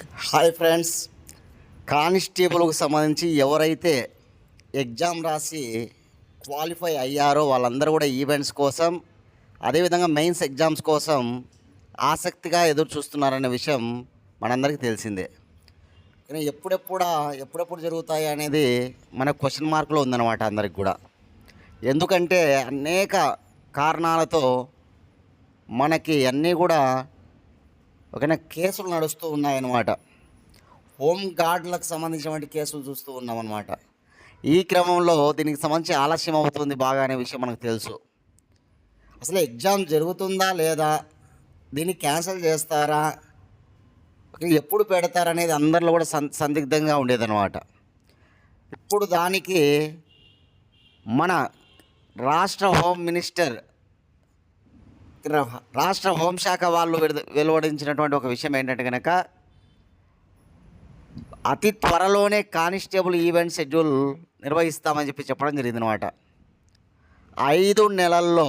Hi friends. కానిస్టేబుల్కు సంబంధించి ఎవరైతే exam రాసి క్వాలిఫై అయ్యారో వాళ్ళందరూ కూడా ఈవెంట్స్ కోసం అదేవిధంగా మెయిన్స్ ఎగ్జామ్స్ కోసం ఆసక్తిగా ఎదురు చూస్తున్నారనే విషయం మనందరికీ తెలిసిందే. కానీ ఎప్పుడెప్పుడా ఎప్పుడెప్పుడు జరుగుతాయి అనేది మన క్వశ్చన్ మార్కులో ఉందన్నమాట అందరికి కూడా. ఎందుకంటే అనేక కారణాలతో మనకి అన్నీ కూడా ఓకేనా కేసులు నడుస్తూ ఉన్నాయన్నమాట. హోమ్ గార్డులకు సంబంధించినటువంటి కేసులు చూస్తూ ఉన్నామన్నమాట. ఈ క్రమంలో దీనికి సంబంధించి ఆలస్యం అవుతుంది బాగా అనే విషయం మనకు తెలుసు. అసలు ఎగ్జామ్ జరుగుతుందా లేదా? దీన్ని క్యాన్సిల్ చేస్తారా? ఎప్పుడు పెడతారనేది అందరిలో కూడా సం సందిగ్ధంగా ఉండేదన్నమాట. ఇప్పుడు దానికి మన రాష్ట్ర హోమ్ మినిస్టర్ రాష్ట్ర హోంశాఖ వాళ్ళు వెలువడించినటువంటి ఒక విషయం ఏంటంటే కనుక అతి త్వరలోనే కానిస్టేబుల్ ఈవెంట్ షెడ్యూల్ నిర్వహిస్తామని చెప్పి చెప్పడం జరిగింది అనమాట ఐదు నెలల్లో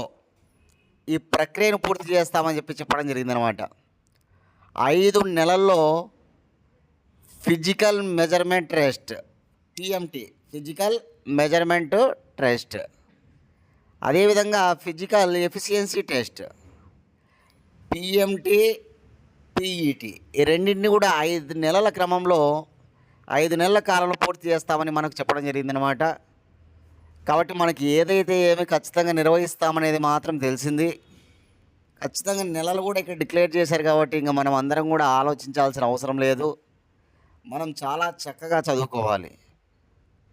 ఈ ప్రక్రియను పూర్తి చేస్తామని చెప్పి చెప్పడం జరిగిందనమాట ఐదు నెలల్లో physical measurement test TMT physical measurement test అదేవిధంగా physical efficiency test PMT PET ఈ రెండింటిని కూడా ఐదు నెలల క్రమంలో ఐదు నెలల కాలంలో పూర్తి చేస్తామని మనకు చెప్పడం జరిగిందనమాట కాబట్టి మనకి ఏదైతే ఏమి ఖచ్చితంగా నిర్వహిస్తామనేది మాత్రం తెలిసింది. ఖచ్చితంగా నెలలు కూడా ఇక్కడ డిక్లేర్ చేశారు కాబట్టి ఇంకా మనం అందరం కూడా ఆలోచించాల్సిన అవసరం లేదు. మనం చాలా చక్కగా చదువుకోవాలి.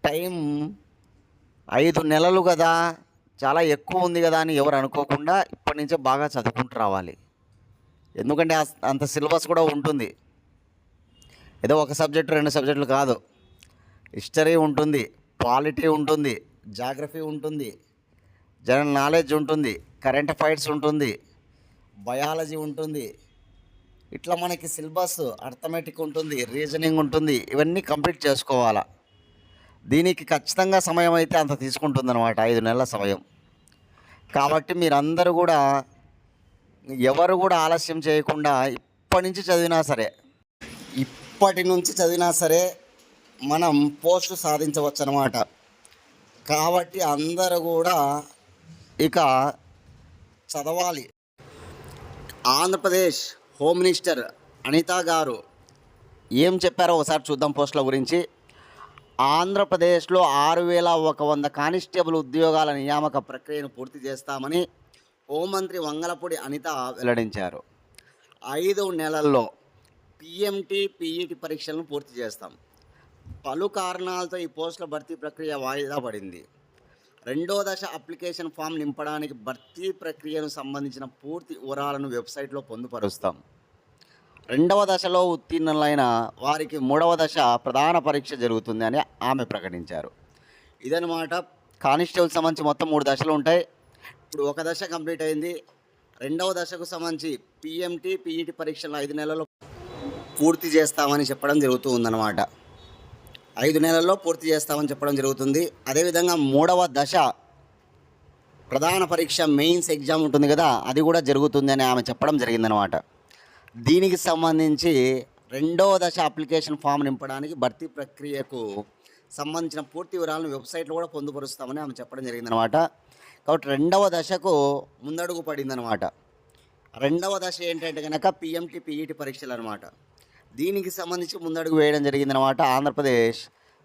టైం ఐదు నెలలు కదా చాలా ఎక్కువ ఉంది కదా అని ఎవరు అనుకోకుండా ఇప్పటి నుంచే బాగా చదువుకుంటూ రావాలి. ఎందుకంటే అంత సిలబస్ కూడా ఉంటుంది. ఏదో ఒక సబ్జెక్టు రెండు సబ్జెక్టులు కాదు. హిస్టరీ ఉంటుంది పాలిటీ ఉంటుంది జాగ్రఫీ ఉంటుంది జనరల్ నాలెడ్జ్ ఉంటుంది కరెంట్ అఫైర్స్ ఉంటుంది బయాలజీ ఉంటుంది. ఇట్లా మనకి సిలబస్ అర్థమెటిక్ ఉంటుంది రీజనింగ్ ఉంటుంది ఇవన్నీ కంప్లీట్ చేసుకోవాలా. దీనికి ఖచ్చితంగా సమయం అయితే అంత తీసుకుంటుందన్నమాట ఐదు నెలల సమయం. కాబట్టి మీరందరూ కూడా ఎవరు కూడా ఆలస్యం చేయకుండా ఇప్పటి నుంచి చదివినా సరే ఇప్పటి నుంచి చదివినా సరే మనం పోస్టు సాధించవచ్చు అనమాట కాబట్టి అందరూ కూడా ఇక చదవాలి. ఆంధ్రప్రదేశ్ హోమ్ మినిస్టర్ అనిత గారు ఏం చెప్పారో ఒకసారి చూద్దాం పోస్టుల గురించి. ఆంధ్రప్రదేశ్లో ఆరు వేల ఒక వంద కానిస్టేబుల్ ఉద్యోగాల నియామక ప్రక్రియను పూర్తి చేస్తామని హోంమంత్రి వంగలపూడి అనిత వెల్లడించారు. ఐదు నెలల్లో పిఎంటీ పిఈటి పరీక్షలను పూర్తి చేస్తాం. పలు కారణాలతో ఈ పోస్టుల భర్తీ ప్రక్రియ వాయిదా పడింది. రెండో దశ అప్లికేషన్ ఫామ్ నింపడానికి భర్తీ ప్రక్రియను సంబంధించిన పూర్తి వివరాలను వెబ్సైట్లో పొందుపరుస్తాం. రెండవ దశలో ఉత్తీర్ణులైన వారికి మూడవ దశ ప్రధాన పరీక్ష జరుగుతుంది అని ఆమె ప్రకటించారు. ఇదనమాట కానిస్టేబుల్ సంబంధించి మొత్తం మూడు దశలు ఉంటాయి. ఇప్పుడు ఒక దశ కంప్లీట్ అయింది. రెండవ దశకు సంబంధించి పిఎంటీ పిఈటి పరీక్షలు ఐదు నెలల్లో పూర్తి చేస్తామని చెప్పడం జరుగుతూ ఉందన్నమాట ఐదు నెలల్లో పూర్తి చేస్తామని చెప్పడం జరుగుతుంది. అదేవిధంగా మూడవ దశ ప్రధాన పరీక్ష మెయిన్స్ ఎగ్జామ్ ఉంటుంది కదా అది కూడా జరుగుతుంది అని ఆమె చెప్పడం జరిగిందనమాట దీనికి సంబంధించి రెండవ దశ అప్లికేషన్ ఫామ్ నింపడానికి భర్తీ ప్రక్రియకు సంబంధించిన పూర్తి వివరాలను వెబ్సైట్లో కూడా పొందుపరుస్తామని ఆమె చెప్పడం జరిగిందనమాట కాబట్టి రెండవ దశకు ముందడుగు పడిందనమాట. రెండవ దశ ఏంటంటే కనుక పిఎంటి పిఈటి పరీక్షలు అనమాట. దీనికి సంబంధించి ముందడుగు వేయడం జరిగిందనమాట ఆంధ్రప్రదేశ్.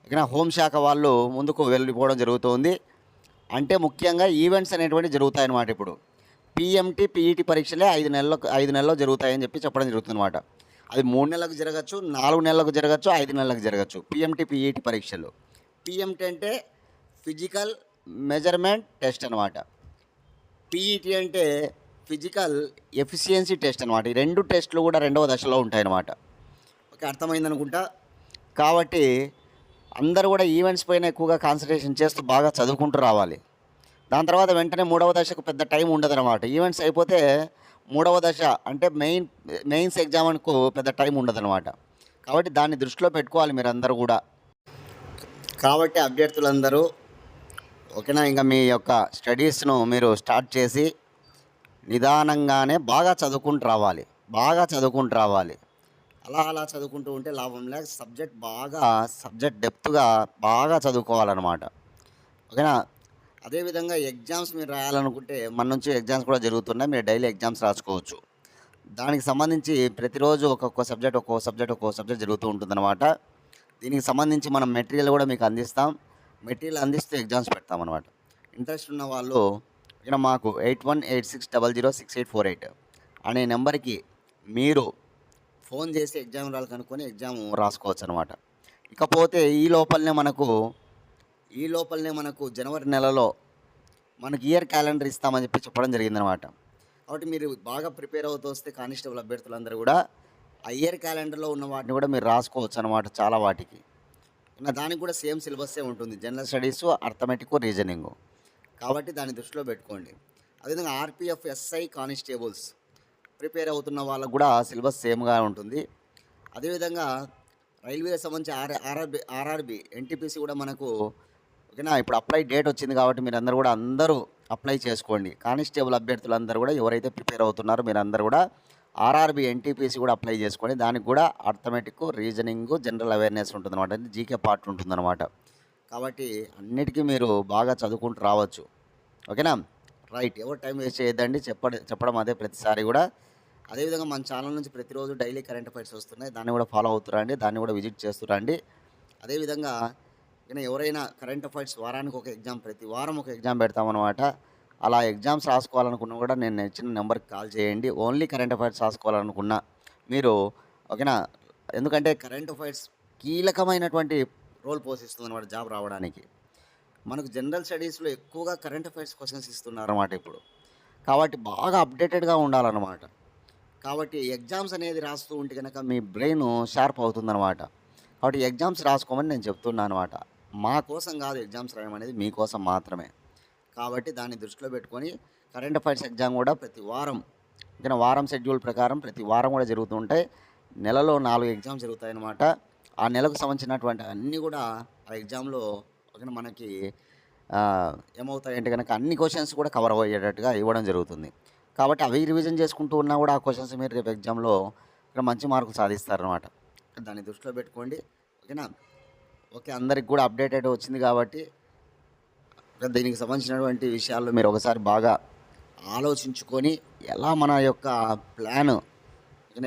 ఇక్కడ హోంశాఖ వాళ్ళు ముందుకు వెళ్ళిపోవడం జరుగుతుంది. అంటే ముఖ్యంగా ఈవెంట్స్ అనేటువంటి జరుగుతాయన్నమాట ఇప్పుడు. పిఎంటి పిఈటి పరీక్షలే ఐదు నెలలకు ఐదు నెలల్లో జరుగుతాయని చెప్పి చెప్పడం జరుగుతుందన్నమాట. అది మూడు నెలలకు జరగచ్చు నాలుగు నెలలకు జరగచ్చు ఐదు నెలలకు జరగచ్చు పిఎంటి పిఈటి పరీక్షలు. పిఎంటి అంటే ఫిజికల్ మెజర్మెంట్ టెస్ట్ అనమాట పీఈటీ అంటే ఫిజికల్ ఎఫిషియన్సీ టెస్ట్ అనమాట ఈ రెండు టెస్ట్లు కూడా రెండవ దశలో ఉంటాయన్నమాట. ఓకే అర్థమైంది అనుకుంటా కాబట్టి అందరూ కూడా ఈవెంట్స్ పైన ఎక్కువగా కాన్సన్ట్రేషన్ చేస్తూ బాగా చదువుకుంటూ రావాలి. దాని తర్వాత వెంటనే మూడవ దశకు పెద్ద టైం ఉండదన్నమాట. ఈవెంట్స్ అయిపోతే మూడవ దశ అంటే మెయిన్ మెయిన్స్ ఎగ్జామ్ ఎగ్జామ్కు పెద్ద టైం ఉండదన్నమాట. కాబట్టి దాన్ని దృష్టిలో పెట్టుకోవాలి మీరు అందరూ కూడా. కాబట్టి అభ్యర్థులందరూ ఓకేనా? ఇంకా మీ యొక్క స్టడీస్ను మీరు స్టార్ట్ చేసి నిదానంగానే బాగా చదువుకుంటూ రావాలి. బాగా చదువుకుంటూ రావాలి. అలా అలా చదువుకుంటూ ఉంటే లాభం లేక సబ్జెక్ట్ బాగా సబ్జెక్ట్ డెప్త్గా బాగా చదువుకోవాలన్నమాట. ఓకేనా? అదేవిధంగా ఎగ్జామ్స్ మీరు రాయాలనుకుంటే మన నుంచి ఎగ్జామ్స్ కూడా జరుగుతున్నాయి. మీరు డైలీ ఎగ్జామ్స్ రాసుకోవచ్చు. దానికి సంబంధించి ప్రతిరోజు ఒక్కొక్క సబ్జెక్ట్ ఒక్కొక్క సబ్జెక్ట్ ఒక్కొక్క సబ్జెక్ట్ జరుగుతూ ఉంటుందన్నమాట. దీనికి సంబంధించి మనం మెటీరియల్ కూడా మీకు అందిస్తాం. మెటీరియల్ అందిస్తూ ఎగ్జామ్స్ పెడతామన్నమాట. ఇంట్రెస్ట్ ఉన్న వాళ్ళు ఇక్కడ మాకు eight one eight six double zero six eight four eight అనే నెంబర్కి మీరు ఫోన్ చేసి ఎగ్జామ్ రాళ్ళు కనుక్కొని ఎగ్జామ్ రాసుకోవచ్చు అనమాట ఇకపోతే ఈ లోపలనే మనకు ఈ లోపలనే మనకు జనవరి నెలలో మనకి ఇయర్ క్యాలెండర్ ఇస్తామని చెప్పి చెప్పడం జరిగిందనమాట కాబట్టి మీరు బాగా ప్రిపేర్ అవుతూ వస్తే కానిస్టేబుల్ అభ్యర్థులందరూ కూడా ఆ ఇయర్ క్యాలెండర్లో ఉన్న వాటిని కూడా మీరు రాసుకోవచ్చు అనమాట చాలా వాటికి. దానికి కూడా సేమ్ సిలబస్సే ఉంటుంది. General studies arithmetic reasoning. కాబట్టి దాన్ని దృష్టిలో పెట్టుకోండి. అదేవిధంగా ఆర్పిఎఫ్ ఎస్ఐ కానిస్టేబుల్స్ ప్రిపేర్ అవుతున్న వాళ్ళకు కూడా సిలబస్ సేమ్గా ఉంటుంది. అదేవిధంగా రైల్వే సంబంధించి ఆర్ ఆర్ఆర్బి ఆర్ఆర్బి ఎన్టీపీసీ కూడా మనకు ఓకేనా? ఇప్పుడు అప్లై డేట్ వచ్చింది కాబట్టి మీరు అందరూ కూడా అందరూ అప్లై చేసుకోండి. కానిస్టేబుల్ అభ్యర్థులందరూ కూడా ఎవరైతే ప్రిపేర్ అవుతున్నారో మీరందరూ కూడా ఆర్ఆర్బి ఎన్టీపీసీ కూడా అప్లై చేసుకొని దానికి కూడా అర్థమెటిక్ రీజనింగ్ జనరల్ అవేర్నెస్ ఉంటుందన్నమాట. అంటే జీకే పార్ట్ ఉంటుందన్నమాట. కాబట్టి అన్నిటికీ మీరు బాగా చదువుకుంటూ రావచ్చు. ఓకేనా? రైట్. ఎవరు టైం వేస్ట్ చేయొద్దండి. చెప్పడం చెప్పడం అదే ప్రతిసారి కూడా. అదేవిధంగా మన ఛానల్ నుంచి ప్రతిరోజు డైలీ కరెంట్ అఫైర్స్ వస్తున్నాయి. దాన్ని కూడా ఫాలో అవుతురండి దాన్ని కూడా విజిట్ చేస్తురండి అదేవిధంగా ఇక ఎవరైనా కరెంట్ అఫైర్స్ వారానికి ఒక ఎగ్జామ్ ప్రతి వారం ఒక ఎగ్జామ్ పెడతామన్నమాట. అలా ఎగ్జామ్స్ రాసుకోవాలనుకున్నా కూడా నేను ఇచ్చిన నెంబర్కి కాల్ చేయండి. ఓన్లీ కరెంట్ అఫైర్స్ రాసుకోవాలనుకున్నా మీరు ఓకేనా? ఎందుకంటే కరెంట్ అఫైర్స్ కీలకమైనటువంటి రోల్ పోషిస్తుంది అనమాట జాబ్ రావడానికి. మనకు జనరల్ స్టడీస్లో ఎక్కువగా కరెంట్ అఫైర్స్ క్వశ్చన్స్ ఇస్తున్నారు అనమాట ఇప్పుడు. కాబట్టి బాగా అప్డేటెడ్గా ఉండాలన్నమాట. కాబట్టి ఎగ్జామ్స్ అనేది రాస్తూ ఉంటే కనుక మీ బ్రెయిన్ షార్ప్ అవుతుందన్నమాట. కాబట్టి ఎగ్జామ్స్ రాసుకోమని నేను చెప్తున్నాను అనమాట మా కోసం కాదు ఎగ్జామ్స్ రాయడం అనేది మీకోసం మాత్రమే. కాబట్టి దాన్ని దృష్టిలో పెట్టుకొని కరెంట్ అఫైర్స్ ఎగ్జామ్ కూడా ప్రతి వారం ఇంకా వారం షెడ్యూల్ ప్రకారం ప్రతి వారం కూడా జరుగుతూ ఉంటాయి. నెలలో నాలుగు ఎగ్జామ్స్ జరుగుతాయి అన్నమాట ఆ నెలకు సంబంధించినటువంటి అన్నీ కూడా ఆ ఎగ్జామ్లో ఓకేనా మనకి ఏమవుతాయంటే కనుక అన్ని క్వశ్చన్స్ కూడా కవర్ అయ్యేటట్టుగా ఇవ్వడం జరుగుతుంది. కాబట్టి అవి రివిజన్ చేసుకుంటూ ఉన్నా కూడా ఆ క్వశ్చన్స్ మీరు రేపు ఎగ్జామ్లో ఇక్కడ మంచి మార్కులు సాధిస్తారనమాట దాన్ని దృష్టిలో పెట్టుకోండి ఓకేనా? ఓకే అందరికి కూడా అప్డేటెడ్ వచ్చింది కాబట్టి దీనికి సంబంధించినటువంటి విషయాల్లో మీరు ఒకసారి బాగా ఆలోచించుకొని ఎలా మన యొక్క ప్లాన్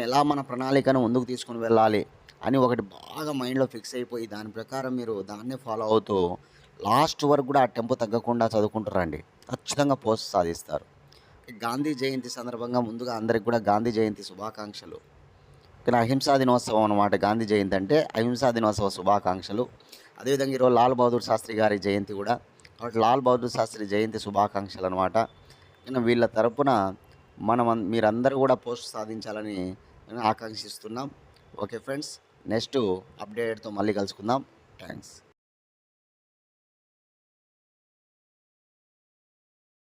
ఎలా మన ప్రణాళికను ముందుకు తీసుకుని వెళ్ళాలి అని ఒకటి బాగా మైండ్లో ఫిక్స్ అయిపోయి దాని ప్రకారం మీరు దాన్నే ఫాలో అవుతూ లాస్ట్ వరకు కూడా ఆ టెంపో తగ్గకుండా చదువుకుంటారండి. ఖచ్చితంగా పోస్ట్ సాధిస్తారు. గాంధీ జయంతి సందర్భంగా ముందుగా అందరికి కూడా గాంధీ జయంతి శుభాకాంక్షలు. కానీ అహింసా దినోత్సవం అనమాట గాంధీ జయంతి అంటే అహింసా దినోత్సవ శుభాకాంక్షలు. అదేవిధంగా ఈరోజు లాల్ బహదూర్ శాస్త్రి గారి జయంతి కూడా కాబట్టి లాల్ బహదూర్ శాస్త్రి జయంతి శుభాకాంక్షలు అనమాట నేను వీళ్ళ తరపున మనం మీరందరూ కూడా పోస్ట్ సాధించాలని నేను ఆకాంక్షిస్తున్నాం. ఓకే ఫ్రెండ్స్ నెక్స్ట్ అప్డేట్తో మళ్ళీ కలుసుకుందాం. థ్యాంక్స్.